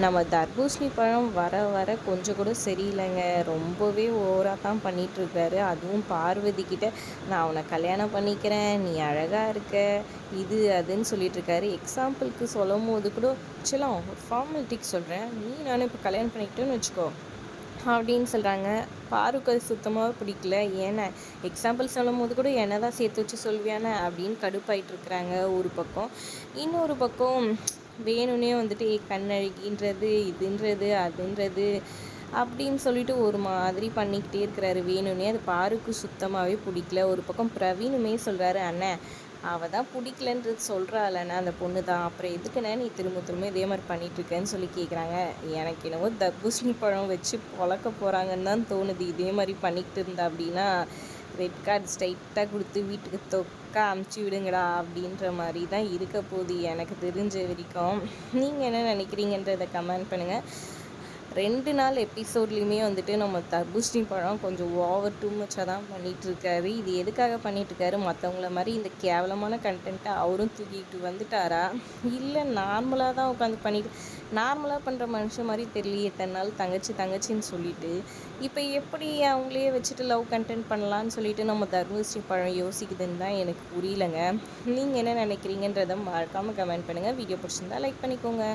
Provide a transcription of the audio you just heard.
நம்ம தர்பூசணி பழம் வர வர கொஞ்சம் கூட சரியில்லைங்க. ரொம்பவே ஓவராக தான் பண்ணிகிட்ருக்காரு அதுவும் பார்வதிக்கிட்ட நான் அவனை கல்யாணம் பண்ணிக்கிறேன். நீ அழகாக இருக்க. இது அதுன்னு சொல்லிகிட்ருக்காரு எக்ஸாம்பிளுக்கு சொல்லும் போது கூட சிலம் ஒரு ஃபார்மாலிட்டிக்கு சொல்கிறேன் நீ நானும் இப்போ கல்யாணம் பண்ணிக்கிட்டோன்னு வச்சுக்கோ. அப்படின்னு சொல்கிறாங்க பாருக்கு அது சுத்தமாக பிடிக்கல. ஏன்னா எக்ஸாம்பிள் சொல்லும் போது கூட என்ன தான் சேர்த்து வச்சு சொல்வியானே அப்படின்னு கடுப்பாயிட்டு இருக்கிறாங்க ஒரு பக்கம். இன்னொரு பக்கம் வேணும்னே வந்துட்டு ஏ கண்ணழகின்றது இதுன்றது அதுன்றது அப்படின்னு சொல்லிட்டு ஒரு மாதிரி பண்ணிக்கிட்டே இருக்கிறாரு வேணும்னே. அது பாருக்கு சுத்தமாகவே பிடிக்கல. ஒரு பக்கம் பிரவீனுமே சொல்கிறாரு அண்ணன் அவள் தான் பிடிக்கலன்றது சொல்கிறாளண்ணா அந்த பொண்ணு தான். அப்புறம் எதுக்குண்ணே நீ திரும்ப திரும்ப இதே மாதிரி பண்ணிகிட்ருக்கேன்னு சொல்லி கேட்குறாங்க எனக்கு என்னவோ தர்பூசணி பழம் வச்சு பொழக்க போகிறாங்கன்னு தான் தோணுது. இதே மாதிரி பண்ணிக்கிட்டு இருந்தா அப்படின்னா ரெட் கார்டு ஸ்ட்ரைட்டாக கொடுத்து வீட்டுக்கு தொக்கா அமுச்சு விடுங்கடா அப்படின்ற மாதிரி தான் இருக்க போகுது எனக்கு தெரிஞ்ச வரைக்கும். நீங்கள் என்ன நினைக்கிறீங்கன்றதை கமெண்ட் பண்ணுங்கள் ரெண்டு நாள் எபிசோட்லேயுமே வந்துட்டு நம்ம தர்பூசணி பழம் கொஞ்சம் ஓவர் டூ மச்சாக தான் பண்ணிகிட்ருக்காரு இது எதுக்காக பண்ணிகிட்ருக்காரு மற்றவங்கள மாதிரி இந்த கேவலமான கண்டென்ட்டை அவரும் தூக்கிட்டு வந்துட்டாரா? இல்லை நார்மலாக தான் உட்காந்து பண்ணிட்டு நார்மலாக பண்ணுற மனுஷன் மாதிரி தெரியலையே தன்னால் தங்கச்சி தங்கச்சின்னு சொல்லிட்டு. இப்போ எப்படி அவங்களே வச்சுட்டு லவ் கண்டென்ட் பண்ணலான்னு சொல்லிட்டு நம்ம தர்மஸ்ரீ பழம் யோசிக்குதுன்னு தான் எனக்கு புரியலங்க. நீங்கள் என்ன நினைக்கிறீங்கன்றதை மறக்காமல் கமெண்ட் பண்ணுங்கள் வீடியோ பிடிச்சிருந்தா லைக் பண்ணிக்கோங்க.